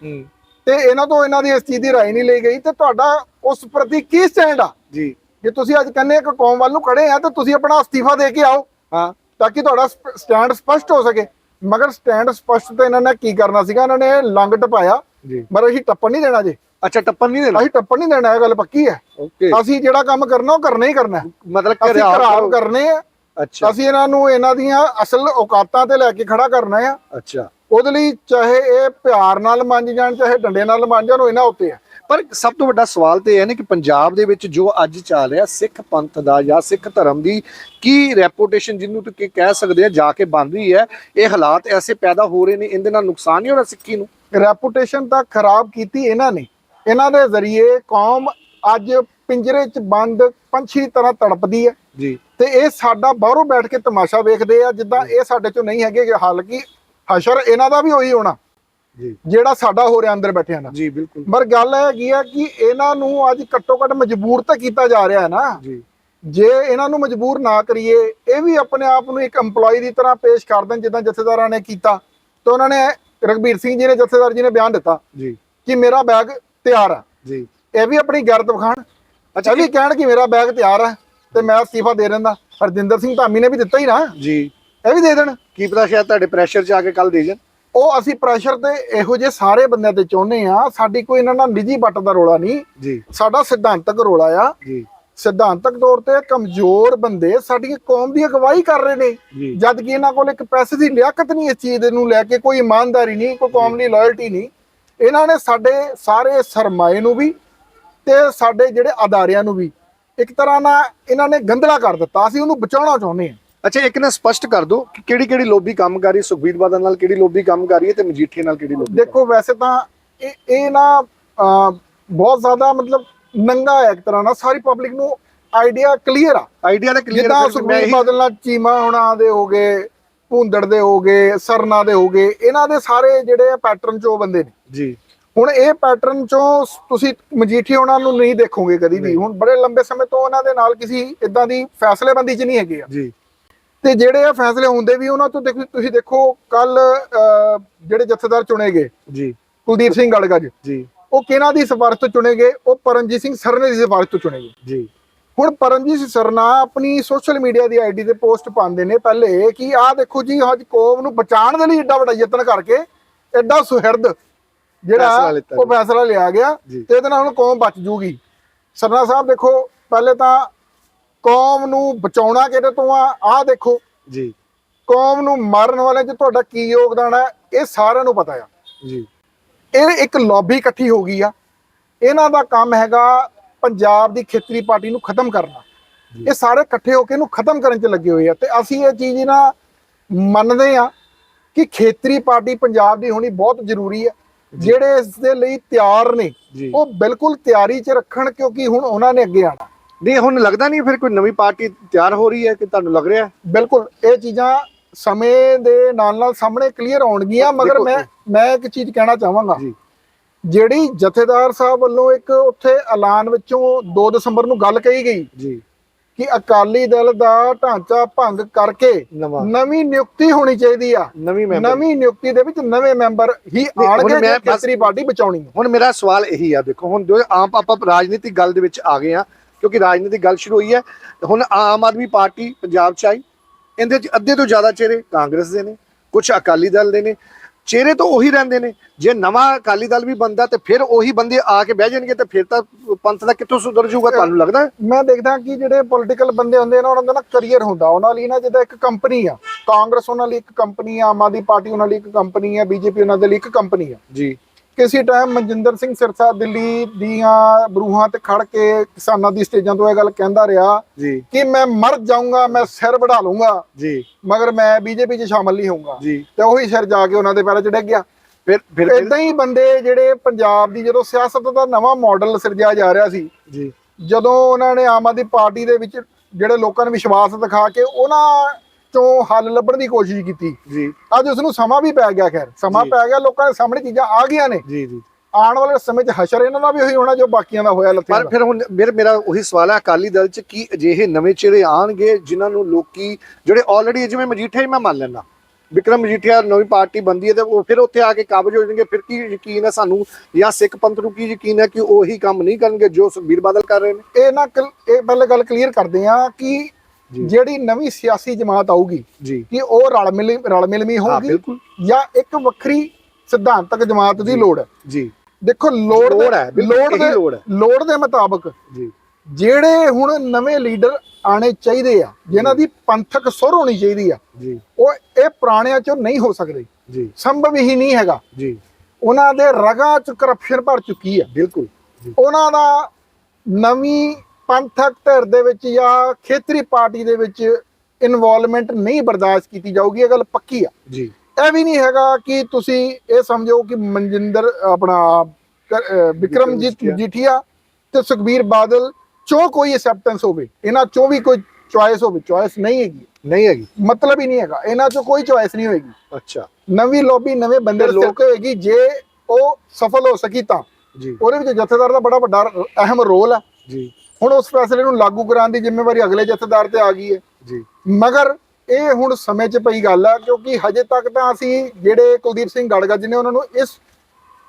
ਤੇ ਇਹਨਾਂ ਤੋਂ ਇਹਨਾਂ ਦੀ ਇਸ ਚੀਜ਼ ਦੀ ਰਾਏ ਨਹੀਂ ਲਈ ਗਈ। ਤੇ ਤੁਹਾਡਾ ਉਸ ਪ੍ਰਤੀ ਕੀ ਸਟੈਂਡ ਆ? ਜੀ। ਜੇ ਤੁਸੀਂ ਅੱਜ ਕਹਿੰਦੇ ਕਿ ਕੌਮ ਵੱਲ ਨੂੰ ਖੜੇ ਆ ਤਾਂ ਤੁਸੀਂ ਆਪਣਾ ਅਸਤੀਫਾ ਦੇ ਕੇ ਆਓ। ਹਾਂ। ਤਾਂ ਕਿ ਤੁਹਾਡਾ ਸਟੈਂਡ ਸਪਸ਼ਟ ਹੋ ਸਕੇ। ਮਗਰ ਸਟੈਂਡ ਸਪਸ਼ਟ ਤੇ ਇਹਨਾਂ ਨੇ ਕੀ ਕਰਨਾ ਸੀਗਾ? ਇਹਨਾਂ ਨੇ ਲੰਗ ਟਪਾਇਆ। ਜੀ। ਮਰ ਅਸੀਂ ਟੱਪਣ ਨਹੀਂ ਦੇਣਾ ਜੇ। ਅੱਛਾ ਟੱਪਣ ਨਹੀਂ ਦੇਣਾ? ਅਸੀਂ ਟੱਪਣ ਨਹੀਂ ਦੇਣਾ ਇਹ ਗੱਲ ਪੱਕੀ ਹੈ। ਓਕੇ ਅਸੀਂ ਜਿਹੜਾ ਕੰਮ ਕਰਨਾ ਉਹ ਕਰਨਾ ਹੀ ਕਰਨਾ। ਮਤਲਬ ਅਸੀਂ ਘਰਾਓ ਖਰਾਬ ਕਰਨੇ ਆ। ਅੱਛਾ। ਅਸੀਂ ਇਹਨਾਂ ਨੂੰ ਇਹਨਾਂ ਦੀਆਂ ਅਸਲ ਔਕਾਤਾਂ ਤੇ ਲੈ ਕੇ ਖੜਾ ਕਰਨਾ ਆ ਅੱਛਾ। ਉਹਦੇ ਲਈ ਚਾਹੇ ਇਹ ਪਿਆਰ ਨਾਲ ਮੰਨ ਜਾਣ ਚਾਹੇ ਡੰਡੇ ਨਾਲ ਮੰਨ ਜਾਣ ਉਹ ਇਹਨਾਂ ਉੱਤੇ ਆ ਪਰ ਸਭ ਤੋਂ ਵੱਡਾ ਸਵਾਲ ਤੇ ਇਹ ਹੈ ਨਾ ਕਿ ਪੰਜਾਬ ਦੇ ਵਿੱਚ ਜੋ ਅੱਜ ਚੱਲ ਰਿਹਾ ਸਿੱਖ ਪੰਥ ਦਾ ਜਾਂ ਸਿੱਖ ਧਰਮ ਦੀ ਕੀ ਰੈਪੂਟੇਸ਼ਨ ਜਿਹਨੂੰ ਤੁਸੀਂ ਕਹਿ ਸਕਦੇ ਆ ਜਾ ਕੇ ਬਣ ਰਹੀ ਹੈ ਇਹ ਹਾਲਾਤ ਐਸੇ ਪੈਦਾ ਹੋ ਰਹੇ ਨੇ ਇਹਦੇ ਨਾਲ ਨੁਕਸਾਨ ਨਹੀਂ ਹੋਣਾ ਸਿੱਖੀ ਨੂੰ? ਰੈਪੂਟੇਸ਼ਨ ਤਾਂ ਖਰਾਬ ਕੀਤੀ ਇਹਨਾਂ ਨੇ। ਇਹਨਾਂ ਦੇ ਜ਼ਰੀਏ ਕੌਮ ਅੱਜ ਪਿੰਜਰੇ 'ਚ ਬੰਦ ਪੰਛੀ ਤਰ੍ਹਾਂ ਤੜਪਦੀ ਹੈ। ਜੀ। ਤੇ ਇਹ ਸਾਡਾ ਬਾਹਰੋਂ ਬੈਠ ਕੇ ਤਮਾਸ਼ਾ ਵੇਖਦੇ ਆ ਜਿੱਦਾਂ ਇਹ ਸਾਡੇ 'ਚੋਂ ਨਹੀਂ ਹੈਗੇ ਹਾਲਾਂਕਿ ਹਸ਼ਰ ਇਹਨਾਂ ਦਾ ਵੀ ਉਹੀ ਹੋਣਾ। ਜਿਹੜਾ ਸਾਡਾ ਹੋ ਰਿਹਾ ਅੰਦਰ ਬੈਠਿਆਂ ਦਾ। ਜੀ ਬਿਲਕੁਲ। ਪਰ ਗੱਲ ਇਹ ਹੈਗੀ ਆ ਕਿ ਇਹਨਾਂ ਨੂੰ ਅੱਜ ਘੱਟੋ ਘੱਟ ਮਜਬੂਰ ਤਾਂ ਕੀਤਾ ਜਾ ਰਿਹਾ ਹੈ ਨਾ। ਜੀ। ਜੇ ਇਹਨਾਂ ਨੂੰ ਮਜਬੂਰ ਨਾ ਕਰੀਏ ਇਹ ਵੀ ਆਪਣੇ ਆਪ ਨੂੰ ਇੱਕ EMPLOYE ਦੀ ਤਰ੍ਹਾਂ ਪੇਸ਼ ਕਰ ਦੇਣ ਜਿੱਦਾਂ ਜਥੇਦਾਰਾਂ ਨੇ ਕੀਤਾ। ਤਾਂ ਉਹਨਾਂ ਨੇ ਰਗਬੀਰ ਸਿੰਘ ਜੀ ਨੇ ਜਥੇਦਾਰ ਜੀ ਨੇ ਬਿਆਨ ਦਿੱਤਾ ਜੀ। ਕਿ ਮੇਰਾ ਬੈਗ ਤਿਆਰ ਆ। ਜੀ। ਇਹ ਵੀ ਆਪਣੀ ਗਰਦ ਵਿਖਾਣ ਅੱਛਾ ਇਹ ਵੀ ਕਹਿਣ ਕਿ ਮੇਰਾ ਬੈਗ ਤਿਆਰ ਆ ਤੇ ਮੈਂ ਅਸਤੀਫਾ ਦੇ ਦਿੰਦਾ। ਹਰਜਿੰਦਰ ਸਿੰਘ ਧਾਮੀ ਨੇ ਵੀ ਦਿੱਤਾ ਹੀ ਨਾ। ਜੀ। ਇਹ ਵੀ ਦੇ ਦੇਣ। ਕੀ ਪਤਾ ਸ਼ਾਇਦ ਤੁਹਾਡੇ ਪ੍ਰੈਸ਼ਰ 'ਚ ਆ ਕੇ ਕੱਲ ਦੇ ਜਾਣ। ਉਹ ਅਸੀਂ ਪ੍ਰੈਸ਼ਰ ਤੇ ਇਹੋ ਜਿਹੇ ਸਾਰੇ ਬੰਦਿਆਂ ਤੇ ਚਾਹੁੰਦੇ ਆ ਸਾਡੀ ਕੋਈ ਇਹਨਾਂ ਨਾਲ ਨਿੱਜੀ ਬੱਟ ਦਾ ਰੋਲਾ ਨਹੀਂ। ਜੀ। ਸਾਡਾ ਸਿਧਾਂਤਕ ਰੋਲਾ ਆ। ਜੀ। ਸਿਧਾਂਤਕ ਤੌਰ ਤੇ ਕਮਜ਼ੋਰ ਬੰਦੇ ਸਾਡੀ ਕੌਮ ਦੀ ਅਗਵਾਈ ਕਰ ਰਹੇ ਨੇ। ਜੀ। ਜਦ ਕਿ ਇਹਨਾਂ ਕੋਲ ਇੱਕ ਪੈਸੇ ਦੀ ਲਿਆਕਤ ਨਹੀਂ ਇਸ ਚੀਜ਼ ਨੂੰ ਲੈ ਕੇ ਕੋਈ ਇਮਾਨਦਾਰੀ ਨਹੀਂ ਕੋਈ ਕੌਮ ਦੀ ਲਾਇਲਟੀ ਨਹੀਂ। ਇਹਨਾਂ ਨੇ ਸਾਡੇ ਸਾਰੇ ਸਰਮਾਏ ਨੂੰ ਵੀ ਤੇ ਸਾਡੇ ਜਿਹੜੇ ਅਦਾਰਿਆਂ ਨੂੰ ਵੀ। ਇੱਕ ਤਰ੍ਹਾਂ ਨਾਲ ਇਹਨਾਂ ਨੇ ਗੰਦਲਾ ਕਰ ਦਿੱਤਾ। ਅਸੀਂ ਉਹਨੂੰ ਬਚਾਉਣਾ ਚਾਹੁੰਦੇ ਹਾਂ। ਅੱਛਾ ਇੱਕ ਨਾ ਸਪਸ਼ਟ ਕਰ ਦਿਓ ਕਿ ਕਿਹੜੀ ਕਿਹੜੀ ਲੋਬੀ ਕੰਮ ਕਰ ਰਹੀ ਸੁਖਬੀਰ ਬਾਦਲ ਨਾਲ ਕਿਹੜੀ ਲੋਬੀ ਕੰਮ ਕਰ ਰਹੀ ਹੈ ਤੇ ਮਜੀਠੀਆ ਨਾਲ ਕਿਹੜੀ ਲੋਬੀ ਦੇਖੋ ਵੈਸੇ ਤਾਂ ਇਹ ਇਹ ਨਾ ਬਹੁਤ ਜ਼ਿਆਦਾ ਮਤਲਬ ਨੰਗਾ ਹੈ ਇੱਕ ਤਰ੍ਹਾਂ ਨਾਲ। ਸਾਰੀ ਪਬਲਿਕ ਨੂੰ ਆਈਡੀਆ ਕਲੀਅਰ ਆ। ਆਈਡੀਆ ਦਾ ਜਿੱਦਾਂ ਕਲੀਅਰ ਸੁਖਬੀਰ ਬਾਦਲ ਨਾਲ ਚੀਮਾ ਹੁਣਾਂ ਦੇ ਹੋ ਗਏ ਭੁੰਦੜ ਦੇ ਹੋ ਗਏ ਸਰਨਾ ਦੇ ਹੋ ਗਏ ਇਹਨਾਂ ਦੇ ਸਾਰੇ ਜਿਹੜੇ ਪੈਟਰਨ ਚੋਂ ਬੰਦੇ ਨੇ। ਜੀ। ਹੁਣ ਇਹ ਪੈਟਰਨ ਚੋਂ ਤੁਸੀਂ ਮਜੀਠੀ ਉਹਨਾਂ ਨੂੰ ਨਹੀਂ ਦੇਖੋਗੇ ਕਦੀ ਵੀ। ਹੁਣ ਬੜੇ ਲੰਬੇ ਸਮੇਂ ਤੋਂ ਉਹਨਾਂ ਦੇ ਨਾਲ ਕਿਸੇ ਇਦਾਂ ਦੀ ਫੈਸਲੇਬੰਦੀ 'ਚ ਨਹੀਂ ਹੈਗੇ ਆ। ਜੀ। ਤੇ ਜਿਹੜੇ ਆ ਫੈਸਲੇ ਹੁੰਦੇ ਵੀ ਉਹਨਾਂ ਤੋਂ ਦੇਖੋ ਤੁਸੀਂ ਦੇਖੋ ਕੱਲ ਜਿਹੜੇ ਜਥੇਦਾਰ ਚੁਣੇ ਗਏ ਜੀ। ਕੁਲਦੀਪ ਸਿੰਘ ਗੜਗੜ ਜੀ। ਉਹ ਕਿਹਨਾਂ ਦੀ ਸਿਫਾਰਿਸ਼ ਤੋਂ ਚੁਣੇ ਗਏ? ਉਹ ਪਰਮਜੀਤ ਸਿੰਘ ਸਰਨੇ ਦੀ ਸਿਫਾਰਿਸ਼ ਤੋਂ ਚੁਣੇ ਗਏ। ਜੀ। ਹੁਣ ਪਰਮਜੀਤ ਸਰਨਾ ਆਪਣੀ ਸੋਸ਼ਲ ਮੀਡੀਆ ਦੀ ਆਈਡੀ ਤੇ ਪੋਸਟ ਪਾਉਂਦੇ ਨੇ ਪਹਿਲੇ ਕਿ ਆਹ ਦੇਖੋ ਜੀ ਅੱਜ ਕੌਮ ਨੂੰ ਬਚਾਉਣ ਦੇ ਲਈ ਏਡਾ ਵੱਡਾ ਯਤਨ ਕਰਕੇ ਐਡਾ ਸੁਹਿਰਦ ਜਿਹੜਾ ਉਹ ਫੈਸਲਾ ਲਿਆ ਗਿਆ। ਤੇ ਇਹਦੇ ਨਾਲ ਹੁਣ ਕੌਮ ਬਚ ਜੂਗੀ। ਸਰਨਾ ਸਾਹਿਬ ਦੇਖੋ ਪਹਿਲੇ ਤਾਂ ਕੌਮ ਨੂੰ ਬਚਾਉਣਾ ਕਿਹਦੇ ਤੋਂ ਆ? ਆਹ ਦੇਖੋ। ਜੀ। ਕੌਮ ਨੂੰ ਮਾਰਨ ਵਾਲੇ 'ਚ ਤੁਹਾਡਾ ਕੀ ਯੋਗਦਾਨ ਹੈ ਇਹ ਸਾਰਿਆਂ ਨੂੰ ਪਤਾ ਆ। ਜੀ। ਇਹ ਇੱਕ ਲੌਬੀ ਇਕੱਠੀ ਹੋ ਗਈ ਆ। ਇਹਨਾਂ ਦਾ ਕੰਮ ਹੈਗਾ ਪੰਜਾਬ ਦੀ ਖੇਤਰੀ ਪਾਰਟੀ ਨੂੰ ਖਤਮ ਕਰਨਾ। ਇਹ ਸਾਰੇ ਇਕੱਠੇ ਹੋ ਕੇ ਇਹਨੂੰ ਖਤਮ ਕਰਨ 'ਚ ਲੱਗੇ ਹੋਏ ਆ। ਤੇ ਅਸੀਂ ਇਹ ਚੀਜ਼ ਨਾ ਮੰਨਦੇ ਆ ਕਿ ਖੇਤਰੀ ਪਾਰਟੀ ਪੰਜਾਬ ਦੀ ਹੋਣੀ ਬਹੁਤ ਜ਼ਰੂਰੀ ਹੈ ਜਿਹੜੇ ਇਸ ਦੇ ਲਈ ਤਿਆਰ ਨੇ ਉਹ ਬਿਲਕੁਲ ਤਿਆਰੀ 'ਚ ਰੱਖਣ ਕਿਉਂਕਿ ਹੁਣ ਉਹਨਾਂ ਨੇ ਅੱਗੇ ਆਣਾ ਨਹੀਂ ਹੁਣ ਲੱਗਦਾ ਨਹੀਂ ਫਿਰ ਕੋਈ ਨਵੀਂ ਪਾਰਟੀ ਤਿਆਰ ਹੋ ਰਹੀ ਹੈ ਕਿ ਤੁਹਾਨੂੰ ਲੱਗ ਰਿਹਾ? ਬਿਲਕੁਲ ਇਹ ਚੀਜ਼ਾਂ ਸਮੇਂ ਦੇ ਨਾਲ ਨਾਲ ਸਾਹਮਣੇ ਕਲੀਅਰ ਆਉਣਗੀਆਂ ਮਗਰ ਮੈਂ ਮੈਂ ਇੱਕ ਚੀਜ਼ ਕਹਿਣਾ ਚਾਹਾਂਗਾ। ਜੀ। ਜਿਹੜੀ ਜਥੇਦਾਰ ਸਾਹਿਬ ਵੱਲੋਂ ਇੱਕ ਉੱਥੇ ਐਲਾਨ ਵਿੱਚੋਂ 2 ਦਸੰਬਰ ਨੂੰ ਗੱਲ ਕਹੀ ਗਈ ਜੀ। ਕਿ ਅਕਾਲੀ ਦਲ ਦਾ ਢਾਂਚਾ ਭੰਗ ਕਰਕੇ ਨਵਾਂ। ਨਿਯੁਕਤੀ ਹੋਣੀ ਚਾਹੀਦੀ ਆ। ਨਵੀਂ ਮੈਂਬਰ। ਨਵੀਂ ਨਿਯੁਕਤੀ ਦੇ ਵਿੱਚ ਨਵੇਂ ਮੈਂਬਰ ਹੀ ਆਣਗੇ ਜੇ ਖੇਤਰੀ ਪਾਰਟੀ ਬਚਾਉਣੀ। ਹੁਣ ਮੇਰਾ ਸਵਾਲ ਇਹੀ ਆ ਦੇਖੋ ਹੁਣ ਜੋ ਆਮ ਆਪਾਂ ਰਾਜਨੀਤਿਕ ਗੱਲ ਦੇ ਵਿੱਚ ਆ ਗਏ ਆ ਕਿਉਂਕਿ ਰਾਜਨੀਤਿਕ ਗੱਲ ਸ਼ੁਰੂ ਹੋਈ ਹੈ। ਹੁਣ ਆਮ ਆਦਮੀ ਪਾਰਟੀ ਪੰਜਾਬ ਚ ਆਈ। ਇਹਦੇ ਚ ਅੱਧੇ ਤੋਂ ਜ਼ਿਆਦਾ ਚਿਹਰੇ ਕਾਂਗਰਸ ਦੇ ਨੇ ਕੁਝ ਅਕਾਲੀ ਦਲ ਦੇ ਨੇ। ਚਿਹਰੇ ਤਾਂ ਉਹੀ ਰਹਿੰਦੇ ਨੇ। ਜੇ ਨਵਾਂ ਅਕਾਲੀ ਦਲ ਵੀ ਬੰਦਾ ਤੇ ਫਿਰ ਉਹੀ ਬੰਦੇ ਆ ਕੇ ਬਹਿ ਜਾਣਗੇ ਤੇ ਫਿਰ ਤਾਂ ਪੰਥ ਦਾ ਕਿੱਥੋਂ ਸੁਧਰ ਜਾਊਗਾ ਤੁਹਾਨੂੰ ਲੱਗਦਾ? ਮੈਂ ਦੇਖਦਾ ਕਿ ਜਿਹੜੇ ਪੋਲੀਟੀਕਲ ਬੰਦੇ ਹੁੰਦੇ ਨੇ ਉਹਨਾਂ ਦਾ ਨਾ ਕੈਰੀਅਰ ਹੁੰਦਾ। ਉਹਨਾਂ ਲਈ ਨਾ ਜਿੱਦਾਂ ਇੱਕ ਕੰਪਨੀ ਆ। ਕਾਂਗਰਸ ਉਹਨਾਂ ਲਈ ਇੱਕ ਕੰਪਨੀ ਆ ਆਮ ਆਦਮੀ ਪਾਰਟੀ ਉਹਨਾਂ ਲਈ ਇੱਕ ਕੰਪਨੀ ਆ ਬੀਜੇਪੀ ਉਹਨਾਂ ਦੇ ਲਈ ਇੱਕ ਕੰਪਨੀ ਆ। ਜੀ। ਕਿਸੇ ਟਾਈਮ ਮਨਜਿੰਦਰ ਸਿੰਘ ਸਿਰਸਾ ਦਿੱਲੀ ਦੀਆਂ ਬਰੂਹਾਂ ਤੇ ਖੜ ਕੇ ਕਿਸਾਨਾਂ ਦੀ ਸਟੇਜਾਂ ਤੋਂ ਇਹ ਗੱਲ ਕਹਿੰਦਾ ਰਿਹਾ ਕਿ ਮੈਂ ਮਰ ਜਾਊਂਗਾ ਮੈਂ ਸਿਰ ਵਢਾ ਲੂੰਗਾ ਜੀ। ਮਗਰ ਮੈਂ ਬੀਜੇਪੀ 'ਚ ਸ਼ਾਮਲ ਨਹੀਂ ਹੋਊਂਗਾ। ਜੀ। ਤੇ ਉਹੀ ਸਿਰ ਜਾ ਕੇ ਉਹਨਾਂ ਦੇ ਪੈਰਾਂ 'ਚ ਡਿੱਗ ਗਿਆ। ਫਿਰ ਫਿਰ ਇਦਾਂ ਹੀ ਬੰਦੇ ਜਿਹੜੇ ਪੰਜਾਬ ਦੀ ਜਦੋਂ ਸਿਆਸਤ ਦਾ ਨਵਾਂ ਮਾਡਲ ਸਿਰਜਿਆ ਜਾ ਰਿਹਾ ਸੀ ਜੀ। ਜਦੋਂ ਉਹਨਾਂ ਨੇ ਆਮ ਆਦਮੀ ਪਾਰਟੀ ਦੇ ਵਿੱਚ ਜਿਹੜੇ ਲੋਕਾਂ ਨੂੰ ਵਿਸ਼ਵਾਸ ਦਿਖਾ ਕੇ ਉਹਨਾਂ ਚੋਂ ਹੱਲ ਲੱਭਣ ਦੀ ਕੋਸ਼ਿਸ਼ ਕੀਤੀ। ਜੀ। ਅੱਜ ਉਸ ਨੂੰ ਸਮਾਂ ਵੀ ਪੈ ਗਿਆ ਖੈਰ। ਸਮਾਂ। ਪੈ ਗਿਆ ਲੋਕਾਂ ਦੇ ਸਾਹਮਣੇ ਚੀਜ਼ਾਂ ਆ ਗਈਆਂ ਨੇ। ਜੀ ਜੀ। ਆਉਣ ਵਾਲੇ ਸਮੇਂ 'ਚ ਹਸ਼ਰ ਇਹਨਾਂ ਦਾ ਵੀ ਉਹੀ ਹੋਣਾ ਜੋ ਬਾਕੀਆਂ ਦਾ ਹੋਇਆ ਲੱਤਿਆਂ ਪਰ ਫਿਰ ਹੁਣ ਮੇਰਾ ਮੇਰਾ ਉਹੀ ਸਵਾਲ ਹੈ ਅਕਾਲੀ ਦਲ ਚ ਕੀ ਅਜਿਹੇ ਨਵੇਂ ਚਿਹਰੇ ਆਣਗੇ ਜਿਨ੍ਹਾਂ ਨੂੰ ਲੋਕੀ ਜਿਹੜੇ ਆਲਰੇਡੀ ਜਿਵੇਂ ਮਜੀਠੀਆ ਹੀ ਮੈਂ ਮੰਨ ਲੈਣਾ ਵਿਕਰਮ ਮਜੀਠੀਆ ਨਵੀਂ ਪਾਰਟੀ ਬੰਦੀ ਹੈ ਤੇ ਉਹ ਫਿਰ ਉੱਥੇ ਆ ਕੇ ਕਾਬਜ ਹੋ ਜਾਣਗੇ। ਫਿਰ ਕੀ ਯਕੀਨ ਹੈ ਸਾਨੂੰ? ਜਾਂ ਸਿੱਖ ਪੰਥ ਨੂੰ ਕੀ ਯਕੀਨ ਹੈ ਕਿ ਉਹੀ ਕੰਮ ਨਹੀਂ ਕਰਨਗੇ ਜੋ ਸੁਖਬੀਰ ਬਾਦਲ ਕਰ ਰਹੇ ਨੇ? ਇਹ ਨਾ ਇਹ ਪਹਿਲੇ ਗੱਲ ਕਲੀਅਰ ਕਰਦੇ ਆ ਕਿ। ਜਿਹੜੀ ਨਵੀਂ ਸਿਆਸੀ ਜਮਾਤ ਆਊਗੀ ਕਿ ਉਹ ਰਲ ਮਿਲ ਰਲ ਮਿਲਵੀਂ ਹਾਂ ਹੋਊਗੀ ਜਾਂ ਇੱਕ ਵੱਖਰੀ ਸਿਧਾਂਤਕ ਜਮਾਤ ਦੀ। ਲੋੜ ਹੈ? ਜੀ। ਦੇਖੋ ਲੋੜ ਹੈ, ਲੋੜ ਦੇ ਲੋੜ ਹੈ। ਲੋੜ ਦੇ ਮੁਤਾਬਕ ਜੀ। ਜਿਹੜੇ ਹੁਣ ਨਵੇਂ ਲੀਡਰ ਆਣੇ ਚਾਹੀਦੇ ਆ ਜਿਨ੍ਹਾਂ ਦੀ ਪੰਥਕ ਸੁਰ ਹੋਣੀ ਚਾਹੀਦੀ ਆ ਜੀ। ਉਹ ਇਹ ਪੁਰਾਣਿਆਂ ਚੋਂ ਨਹੀਂ ਹੋ ਸਕਦੇ। ਜੀ। ਸੰਭਵ ਹੀ ਨਹੀਂ ਹੈਗਾ। ਜੀ। ਉਹਨਾਂ ਦੇ ਰਗਾਂ 'ਚ ਕਰਪਸ਼ਨ ਭਰ ਚੁੱਕੀ ਆ। ਬਿਲਕੁਲ। ਉਹਨਾਂ ਦਾ ਨਵੀਂ ਪੰਥਕ ਧਿਰ ਦੇ ਵਿੱਚ ਜਾਂ ਖੇਤਰੀ ਪਾਰਟੀ ਦੇ ਵਿੱਚ ਇਨਵੋਲਵਮੈਂਟ ਨਹੀਂ ਬਰਦਾਸ਼ਤ ਕੀਤੀ ਜਾਊਗੀ ਇਹ ਗੱਲ ਪੱਕੀ ਆ। ਜੀ। ਇਹ ਵੀ ਨਹੀਂ ਹੈਗਾ ਕਿ ਤੁਸੀਂ ਇਹ ਸਮਝੋ ਕਿ ਮਨਜਿੰਦਰ ਆਪਣਾ ਵਿਕਰਮਜੀਤ। ਜੀਠੀਆ ਤੇ ਸੁਖਬੀਰ ਬਾਦਲ ਚੋਂ ਕੋਈ ਐਕਸੈਪਟੈਂਸ ਹੋਵੇ ਇਹਨਾਂ ਚੋਂ ਵੀ ਕੋਈ ਚੁਆਇਸ ਹੋਵੇ ਚੁਆਇਸ ਨਹੀਂ ਹੈਗੀ। ਨਹੀਂ ਹੈਗੀ। ਮਤਲਬ ਹੀ ਨਹੀਂ ਹੈਗਾ ਇਹਨਾਂ 'ਚ ਕੋਈ ਚੁਆਇਸ ਨਹੀਂ ਹੋਏਗੀ। ਅੱਛਾ। ਨਵੀਂ ਲੌਬੀ ਨਵੇਂ ਬੰਦੇ ਸਿਰ ਤੇ ਹੋਏਗੀ ਜੇ ਉਹ ਸਫਲ ਹੋ ਸਕੀ ਤਾਂ। ਜੀ। ਉਹਦੇ ਵਿੱਚ ਜਥੇਦਾਰ ਦਾ ਬੜਾ ਵੱਡਾ ਅਹਿਮ ਰੋਲ ਹੈ ਜੀ। ਹੁਣ ਉਸ ਫੈਸਲੇ ਨੂੰ ਲਾਗੂ ਕਰਾਉਣ ਦੀ ਜ਼ਿੰਮੇਵਾਰੀ ਅਗਲੇ ਜਥੇਦਾਰ ਤੇ ਆ ਗਈ ਹੈ। ਜੀ। ਮਗਰ ਇਹ ਹੁਣ ਸਮੇਂ 'ਚ ਪਈ ਗੱਲ ਆ ਕਿਉਂਕਿ ਹਜੇ ਤੱਕ ਤਾਂ ਅਸੀਂ ਜਿਹੜੇ ਕੁਲਦੀਪ ਸਿੰਘ ਗੜਗੜ ਜੀ ਨੇ ਉਹਨਾਂ ਨੂੰ ਇਸ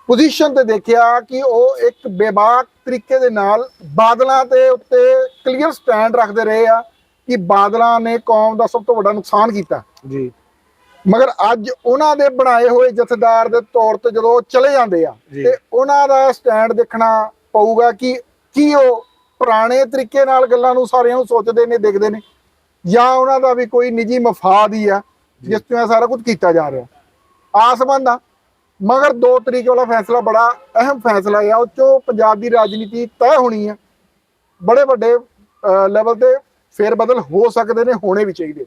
ਪੋਜੀਸ਼ਨ ਤੇ ਦੇਖਿਆ ਕਿ ਉਹ ਇੱਕ ਬੇਬਾਕ ਤਰੀਕੇ ਦੇ ਨਾਲ ਬਾਦਲਾਂ ਦੇ ਉੱਤੇ ਕਲੀਅਰ ਸਟੈਂਡ ਰੱਖਦੇ ਰਹੇ ਆ ਕਿ ਬਾਦਲਾਂ ਨੇ ਕੌਮ ਦਾ ਸਭ ਤੋਂ ਵੱਡਾ ਨੁਕਸਾਨ ਕੀਤਾ। ਜੀ। ਮਗਰ ਅੱਜ ਉਹਨਾਂ ਦੇ ਬਣਾਏ ਹੋਏ ਜਥੇਦਾਰ ਦੇ ਤੌਰ ਤੇ ਜਦੋਂ ਚਲੇ ਜਾਂਦੇ ਆ। ਤੇ ਉਹਨਾਂ ਦਾ ਸਟੈਂਡ ਦੇਖਣਾ ਪਊਗਾ ਕਿ ਕੀ ਉਹ ਪੁਰਾਣੇ ਤਰੀਕੇ ਨਾਲ ਗੱਲਾਂ ਨੂੰ ਸਾਰਿਆਂ ਨੂੰ ਸੋਚਦੇ ਨੇ ਦੇਖਦੇ ਨੇ। ਜਾਂ ਉਹਨਾਂ ਦਾ ਵੀ ਕੋਈ ਨਿੱਜੀ ਮਫਾਦ ਹੀ ਆ ਜਿਸ ਤੋਂ ਇਹ ਸਾਰਾ ਕੁਝ ਕੀਤਾ ਜਾ ਰਿਹਾ। ਆਸਮੰਦ ਆ ਮਗਰ 2 ਤਰੀਕੇ ਵਾਲਾ ਫੈਸਲਾ ਬੜਾ ਅਹਿਮ ਫੈਸਲਾ ਆ। ਉਹ ਚੋਂ ਪੰਜਾਬ ਦੀ ਰਾਜਨੀਤੀ ਤੈਅ ਹੋਣੀ ਆ। ਬੜੇ ਵੱਡੇ ਲੈਵਲ ਤੇ ਫੇਰ ਬਦਲ ਹੋ ਸਕਦੇ ਨੇ ਹੋਣੇ ਵੀ ਚਾਹੀਦੇ।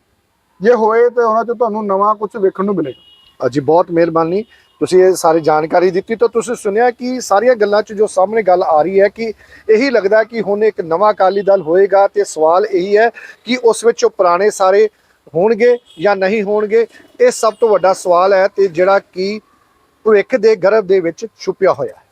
ਜੇ ਹੋਏ ਤੇ ਉਹਨਾਂ ਚ ਤੁਹਾਨੂੰ ਨਵਾਂ ਕੁਝ ਵੇਖਣ ਨੂੰ ਮਿਲੇਗਾ। ਜੀ ਬਹੁਤ ਮਿਹਰਬਾਨੀ। ਤੁਸੀਂ ਇਹ ਸਾਰੀ ਜਾਣਕਾਰੀ ਦਿੱਤੀ ਤਾਂ ਤੁਸੀਂ ਸੁਣਿਆ ਕਿ ਸਾਰੀਆਂ ਗੱਲਾਂ 'ਚ ਜੋ ਸਾਹਮਣੇ ਗੱਲ ਆ ਰਹੀ ਹੈ ਕਿ ਇਹੀ ਲੱਗਦਾ ਕਿ ਹੁਣ ਇੱਕ ਨਵਾਂ ਅਕਾਲੀ ਦਲ ਹੋਏਗਾ ਤੇ ਸਵਾਲ ਇਹੀ ਹੈ ਕਿ ਉਸ ਵਿੱਚ ਉਹ ਪੁਰਾਣੇ ਸਾਰੇ ਹੋਣਗੇ ਜਾਂ ਨਹੀਂ ਹੋਣਗੇ, ਇਹ ਸਭ ਤੋਂ ਵੱਡਾ ਸਵਾਲ ਹੈ ਤੇ ਜਿਹੜਾ ਕਿ ਭਵਿੱਖ ਦੇ ਗਰਭ ਦੇ ਵਿੱਚ ਛੁਪਿਆ ਹੋਇਆ ਹੈ।